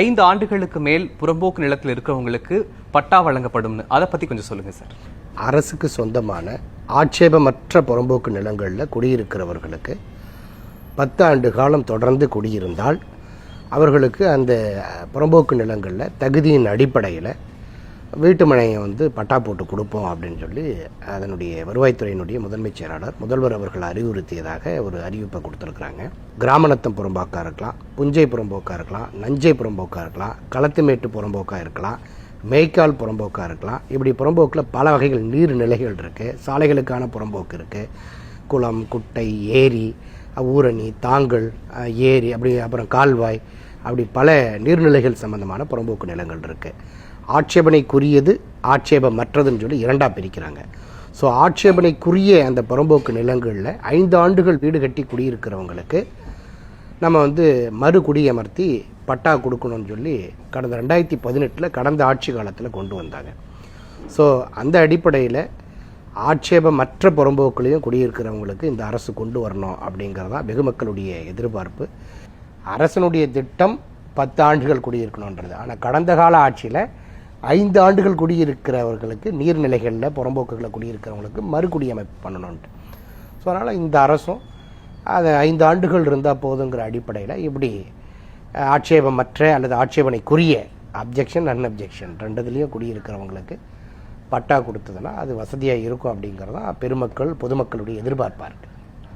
ஐந்து ஆண்டுகளுக்கு மேல் புறம்போக்கு நிலத்தில் இருக்கிறவங்களுக்கு பட்டா வழங்கப்படும்னு. அதை பத்தி கொஞ்சம் சொல்லுங்க சார். அரசுக்கு சொந்தமான ஆட்சேபமற்ற புறம்போக்கு நிலங்களில் குடியிருக்கிறவர்களுக்கு பத்து ஆண்டு காலம் தொடர்ந்து குடியிருந்தால் அவர்களுக்கு அந்த புறம்போக்கு நிலங்களில் தகுதியின் அடிப்படையில் வீட்டு மனையை வந்து பட்டா போட்டு கொடுப்போம் அப்படின்னு சொல்லி அதனுடைய வருவாய்த்துறையினுடைய முதன்மைச் செயலாளர் முதல்வர் அவர்கள் அறிவுறுத்தியதாக ஒரு அறிவிப்பை கொடுத்துருக்குறாங்க. கிராமநத்தம் புறம்போக்காக இருக்கலாம் புஞ்சை புறம்போக்காக இருக்கலாம் நஞ்சை புறம்போக்காக இருக்கலாம் களத்துமேட்டு புறம்போக்காக இருக்கலாம் மேய்க்கால் புறம்போக்காக இருக்கலாம். இப்படி புறம்போக்கில் பல வகைகள் நீர்நிலைகள் இருக்குது சாலைகளுக்கான புறம்போக்கு இருக்குது குளம் குட்டை ஏரி ஊரணி தாங்கல் ஏரி அப்படி அப்புறம் கால்வாய் அப்படி பல நீர்நிலைகள் சம்பந்தமான புறம்போக்கு நிலங்கள் இருக்குது ஆட்சேபனைக்குரியது ஆட்சேபமற்றதுன்னு சொல்லி இரண்டாக பிரிக்கிறாங்க. ஸோ ஆட்சேபனைக்குரிய அந்த புறம்போக்கு நிலங்களில் ஐந்து ஆண்டுகள் வீடு கட்டி குடியிருக்கிறவங்களுக்கு நம்ம வந்து மறு குடியமர்த்தி பட்டா கொடுக்கணும்னு சொல்லி கடந்த ரெண்டாயிரத்தி பதினெட்டில் கடந்த ஆட்சி காலத்தில் கொண்டு வந்தாங்க. ஸோ அந்த அடிப்படையில் ஆட்சேபமற்ற புறம்போக்குலேயும் குடியிருக்கிறவங்களுக்கு இந்த அரசு கொண்டு வரணும் அப்படிங்கிறது தான் வெகுமக்களுடைய எதிர்பார்ப்பு. அரசனுடைய திட்டம் பத்து ஆண்டுகள் குடியிருக்கணுன்றது ஆனால் கடந்த கால ஆட்சியில் ஐந்து ஆண்டுகள் குடியிருக்கிறவர்களுக்கு நீர்நிலைகளில் புறம்போக்குகளை குடியிருக்கிறவங்களுக்கு மறுகுடியமைப்பு பண்ணணுன்ட்டு ஸோ அதனால் இந்த அரசும் அது ஐந்து ஆண்டுகள் இருந்தால் போதுங்கிற அடிப்படையில் இப்படி ஆட்சேபமற்ற அல்லது ஆட்சேபனைக்குரிய அப்ஜெக்ஷன் அன் அப்ஜெக்ஷன் ரெண்டுதுலேயும் குடியிருக்கிறவங்களுக்கு பட்டா கொடுத்ததுன்னா அது வசதியாக இருக்கும் அப்படிங்கிறது தான் பெருமக்கள் பொதுமக்களுடைய எதிர்பார்ப்பாக இருக்குது